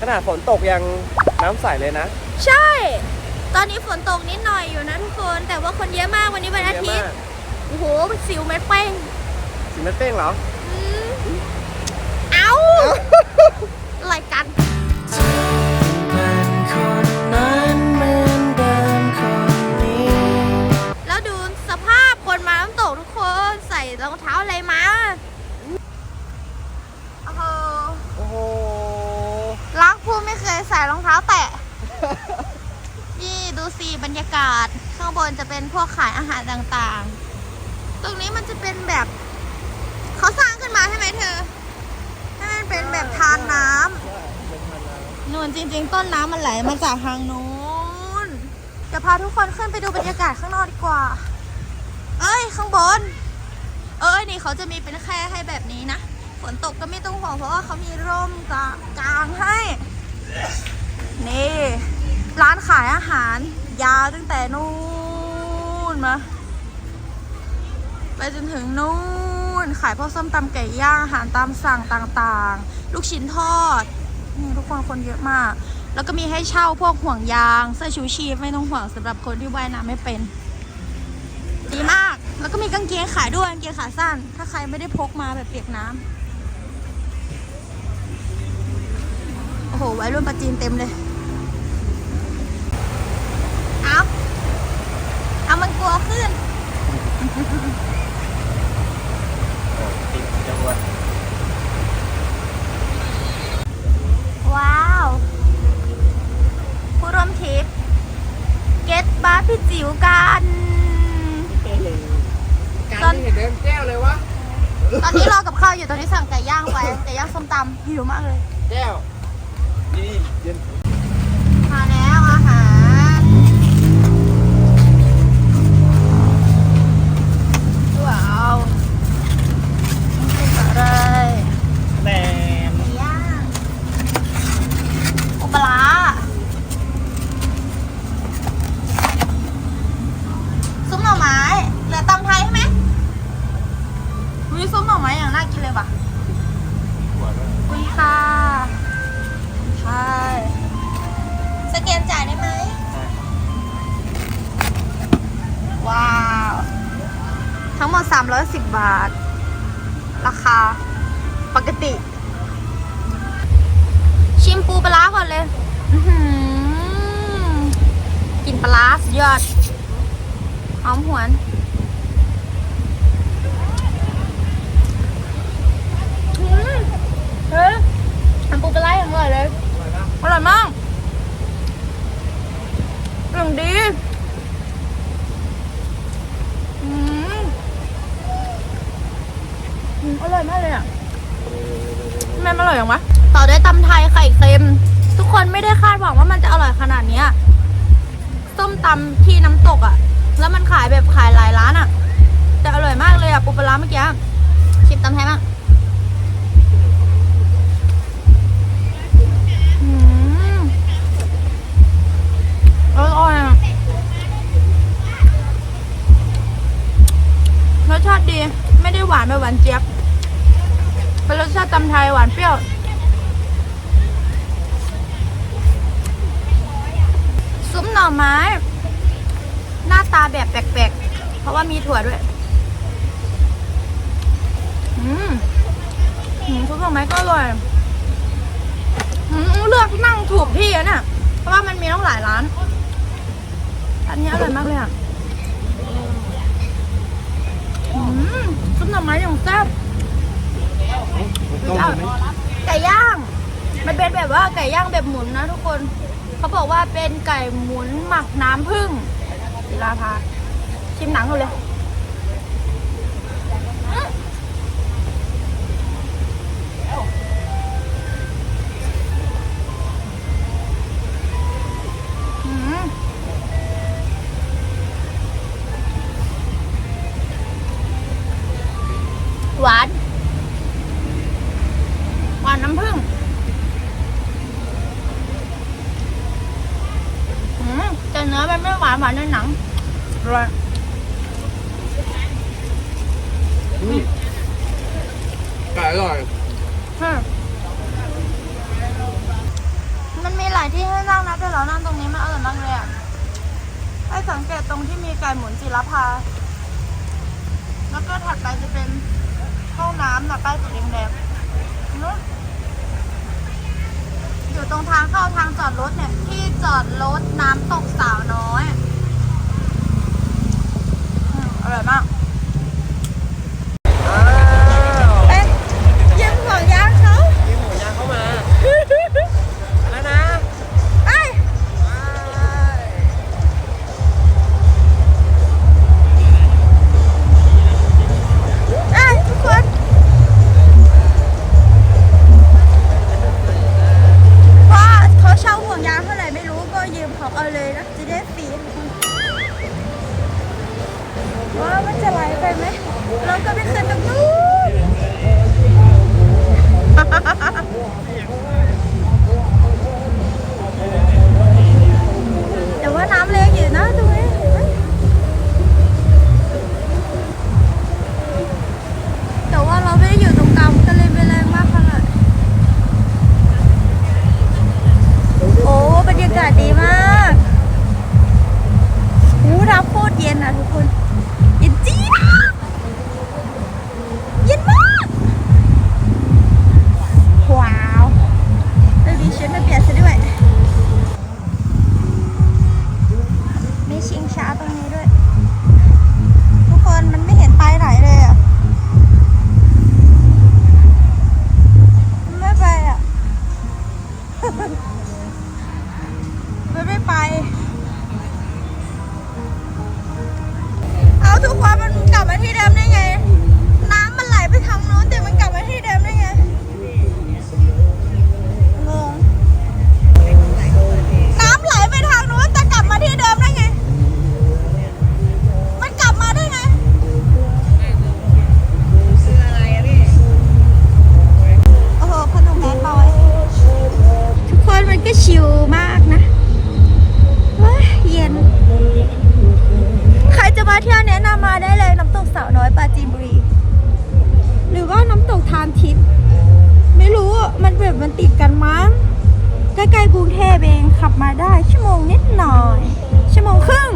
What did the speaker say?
ขนาดฝนตกยังน้ำใสเลยนะ ใช่ ตอนนี้ฝนตกนิดหน่อยอยู่นะทุกคน แต่ว่าคนเยอะมากวันนี้วันอาทิตย์ โอ้โหสิวเม็ดเป้งสิเม็ดเป้งเหรอ อืมเอ้า ใส่รองเท้าแตะ นี่ดูสิบรรยากาศ ข้างบนจะเป็นพวกขายอาหารต่างๆ ตรงนี้มันจะเป็นแบบ เขาสร้างขึ้นมาใช่ไหมเธอให้มันเป็นแบบทานน้ำนู่นจริง ๆ ต้นน้ำมันไหลมาจากทางนู้นจะพาทุกคนขึ้นไปดูบรรยากาศข้างนอกดีกว่า เอ้ย ข้างบน เอ้ยนี่เขาจะมีเป็นแค่ให้แบบนี้นะ ฝนตกก็ไม่ต้องห่วงเพราะว่าเขามีร่มกลางกลางให้ นี่ ร้าน ขายอาหาร ยาวตั้งแต่นู่นมา ไปจนถึงนู่น ขายพวกส้มตำไก่ย่างอาหารตามสั่งต่างๆ ลูกชิ้นทอดนี่ทุกคนคนเยอะมาก แล้วก็มีให้เช่าพวกห่วงยาง เสื้อชูชีพไม่ต้องห่วงสำหรับคนที่ว่ายน้ำไม่เป็น ดีมาก แล้วก็มีกางเกงขายด้วยกางเกงขาสั้น ถ้าใครไม่ได้พกมาแบบเปียกน้ำโอ้โหไวัยรุ่นประจีนเต็มเลย เอา เอามันกลัวขึ้นว้าว ผู้ร่วมทริปเก็ตบาร์พี่จิ๋วกัน การที่เห็นเดินแก้วเลยวะตอนนี้รอกับข้าวอยู่ตอนนี้สั่งไก่ย่างไปไก่ย่างส้มตำหิวมากเลย แก้วนี่เย็น ด 310 บาท ราคา ปกติ ชิมปูปลาก่อนเลยกินปลาสยอดหอมหวนเฮ้ยทำปูปลาอย่างอร่อยเลย อร่อยมากอย่างดีอืมอืมอร่อยมากเลยอะทำไมมันอ ร่อยอย่างวะต่อด้วยตำไทยไข่เค็ม ทุกคนไม่ได้คาดหวังว่ามันจะอร่อยขนาดเนี้ยส้มตำที่น้ำตกอะ แล้วมันขายแบบขายหลายร้านอะ แต่อร่อยมากเลยอะปูปลาร้าเมื่อกี้ชิมตำไทยบ้างอืมอร่อยรสชาติดี ไม่ได้หวานแบบหวานเจี๊ยบ ชาติตำไทยหวานเปรี้ยว ซุ้มหน่อไม้ หน้าตาแบบแปลกๆ เพราะว่ามีถั่วด้วย อืมซุปหน่อไม้ก็อร่อยเลือกนั่งถูกที่อะเนี่ยเพราะว่ามันมีต้องหลายร้าน อันนี้อร่อยมากเลยอะอืมซุปหน่อไม้อย่างแซ่บ ต้มไหมไก่ย่าง มันเป็นแบบว่าไก่ย่างแบบหมุนนะทุกคน เขาบอกว่าเป็นไก่หมุนหมักน้ำผึ้งศิลาพาชิมหนังดูเลยหวาน หวานน้ำผึ้งอืมแต่เนื้ อมันไม่หวานหวานในหนังอร่อยอืมไก่อร่อยอืมที่ให้นั่งนะแต่เรานั่งตรงนี้มันเออนั่งเลยอะให้สังเกตตรงที่มีไก่หมุนจิรพา แล้วก็ถัดไปจะเป็นห้องน้ำนะป้ายสีแดงๆนู้นอยู่ตรงทางเข้าทางจอดรถเนี่ย ที่จอดรถน้ำตก ยไหมเราก็ไม่ขึ้นตรงนู้น ชิงช้าตรงนี้ด้วย ทุกคนมันไม่เห็นไปไหนเลยอะไม่ไปอะ มันไม่ไป เอาทุกคนมันกลับมาที่เดิม มาได้เลยน้ำตกสาวน้อยปราจีนบุรี หรือว่าน้ำตกทานทิพย์ไม่รู้มันแบบมันติดกันมั้งใกล้ๆกรุงเทพเองขับมาได้ชั่วโมงนิดหน่อย ชั่วโมงครึ่ง